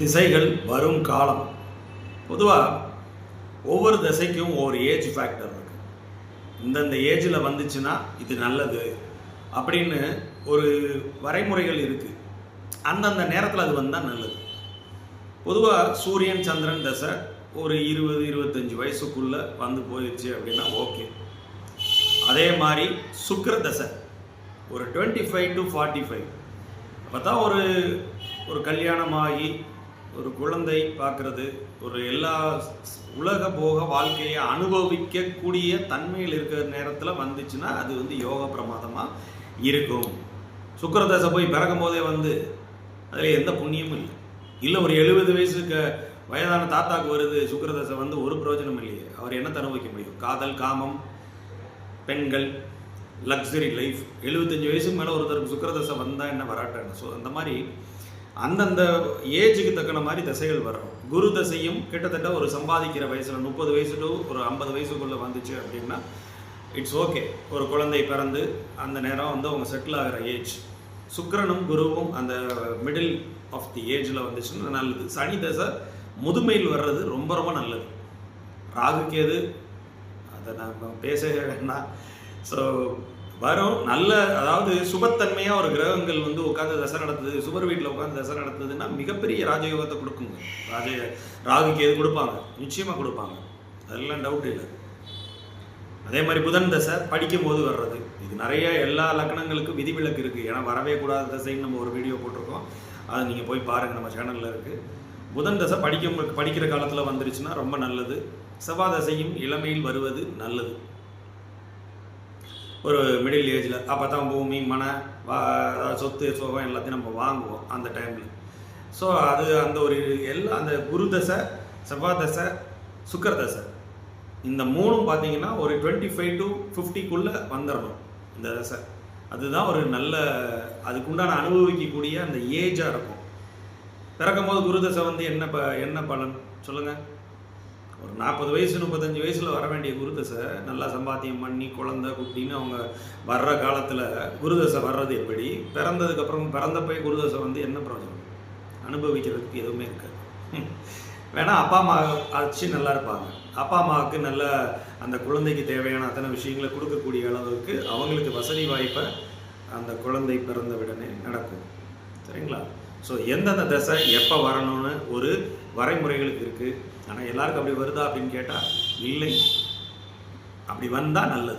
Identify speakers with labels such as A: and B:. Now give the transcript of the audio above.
A: திசைகள் வரும் காலம். பொதுவாக ஒவ்வொரு திசைக்கும் ஒவ்வொரு ஏஜ் ஃபேக்டர் இருக்கு. இந்தந்த ஏஜில் வந்துச்சுன்னா இது நல்லது அப்படின்னு ஒரு வரைமுறைகள் இருக்குது அந்தந்த நேரத்தில் அது வந்தால் நல்லது. பொதுவாக சூரியன் சந்திரன் தசை ஒரு இருபது இருபத்தஞ்சி வயசுக்குள்ளே வந்து போயிடுச்சு அப்படின்னா ஓகே அதே மாதிரி சுக்கர தசை ஒரு twenty five to forty five அப்போ தான் ஒரு ஒரு கல்யாணமாகி ஒரு குழந்தை பார்க்குறது ஒரு எல்லா உலக போக வாழ்க்கையை அனுபவிக்கக்கூடிய தன்மையில் இருக்கிற நேரத்தில் வந்துச்சுன்னா அது வந்து யோக பிரமாதமாக இருக்கும். சுக்கரதசை போய் பிறக்கும் போதே வந்து அதில் எந்த புண்ணியமும் இல்லை. இல்லை ஒரு எழுபது வயசுக்கு வயதான தாத்தாக்கு வருது சுக்கிரதசை வந்து ஒரு பிரயோஜனம் இல்லையே. அவர் என்ன அனுபவிக்க முடியும்? காதல் காமம் பெண்கள் லக்ஸரி லைஃப் எழுபத்தஞ்சு வயசுக்கு மேலே ஒருத்தருக்கு சுக்கிரதசை வந்தால் என்ன வராட்டாங்க ஸோ அந்த மாதிரி அந்தந்த ஏஜுக்கு தக்கன மாதிரி தசைகள் வரும் குரு தசையும் கிட்டத்தட்ட ஒரு சம்பாதிக்கிற வயசில் முப்பது வயசு டு ஒரு ஐம்பது வயசுக்குள்ளே வந்துச்சு அப்படின்னா இட்ஸ் ஓகே ஒரு குழந்தை பிறந்து அந்த நேரம் வந்து அவங்க செட்டில் ஆகிற ஏஜ் சுக்கரனும் குருவும் அந்த மிடில் ஆஃப் தி ஏஜில் வந்துச்சுன்னா நல்லது. சனி தசை முதுமையில் வர்றது ரொம்ப ரொம்ப நல்லது. ராகு அதை நான் பேசவே வேண்டாம். ஸோ வரும். நல்ல அதாவது சுபத்தன்மையாக ஒரு கிரகங்கள் வந்து உட்காந்து தசை நடத்துது சுபர் வீட்டில் உட்காந்து தசை நடத்துதுன்னா மிகப்பெரிய ராஜயோகத்தை கொடுக்குங்க. ராஜ ராகுக்கு எது கொடுப்பாங்க? நிச்சயமாக கொடுப்பாங்க. அதெல்லாம் டவுட் இல்லை. அதே மாதிரி புதன் தசை படிக்கும் போது வர்றது. இது நிறைய எல்லா லக்னங்களுக்கும் விதிவிலக்கு இருக்குது ஏன்னா வரவே கூடாத தசைன்னு நம்ம ஒரு வீடியோ போட்டிருக்கோம். அதை நீங்கள் போய் பாருங்கள் நம்ம சேனலில் இருக்குது புதன் தசை படிக்கும் படிக்கிற காலத்தில் வந்துருச்சுன்னா ரொம்ப நல்லது. செவ்வாய் தசையும் இளமையில் வருவது நல்லது. ஒரு மிடில் ஏஜில் அப்போ தான் பூமி மனை வா சொத்து சோகம் எல்லாத்தையும் நம்ம வாங்குவோம் அந்த டைமில் ஸோ அது அந்த ஒரு எல்லா அந்த குரு தசை செவ்வாய் தசை சுக்கர தசை. இந்த மூணும் பார்த்தீங்கன்னா ஒரு டுவெண்ட்டி ஃபைவ் டு ஃபிஃப்டிக்குள்ளே வந்துடணும் இந்த தசை. அதுதான் ஒரு நல்ல அதுக்குண்டான அனுபவிக்கக்கூடிய அந்த ஏஜாக இருக்கும். பிறக்கும் போது குரு தசை வந்து என்ன ப என்ன பலன்? சொல்லுங்கள் ஒரு நாற்பது வயசு முப்பத்தஞ்சு வயசில் வர வேண்டிய குருதசை நல்லா சம்பாத்தியம் பண்ணி குழந்தை குட்டின்னு அவங்க வர்ற காலத்தில் குருதசை வர்றது எப்படி? பிறந்ததுக்கப்புறம் பிறந்தப்போய் குருதசை வந்து என்ன பிரயோஜனம்? அனுபவிக்கிறதுக்கு எதுவுமே இருக்காது. வேணால் அப்பா அம்மா அச்சு நல்லா இருப்பாங்க. அப்பா அம்மாவுக்கு நல்ல அந்த குழந்தைக்கு தேவையான அத்தனை விஷயங்களை கொடுக்கக்கூடிய அளவுக்கு அவங்களுக்கு வசதி வாய்ப்பை அந்த குழந்தை பிறந்த உடனே நடக்கும். சரிங்களா? ஸோ எந்தெந்த தசை எப்போ வரணும்னு ஒரு வரைமுறைகளுக்கு இருக்குது ஆனால் எல்லாருக்கும் அப்படி வருதா அப்படின்னு கேட்டால் இல்லை. அப்படி வந்தால் நல்லது.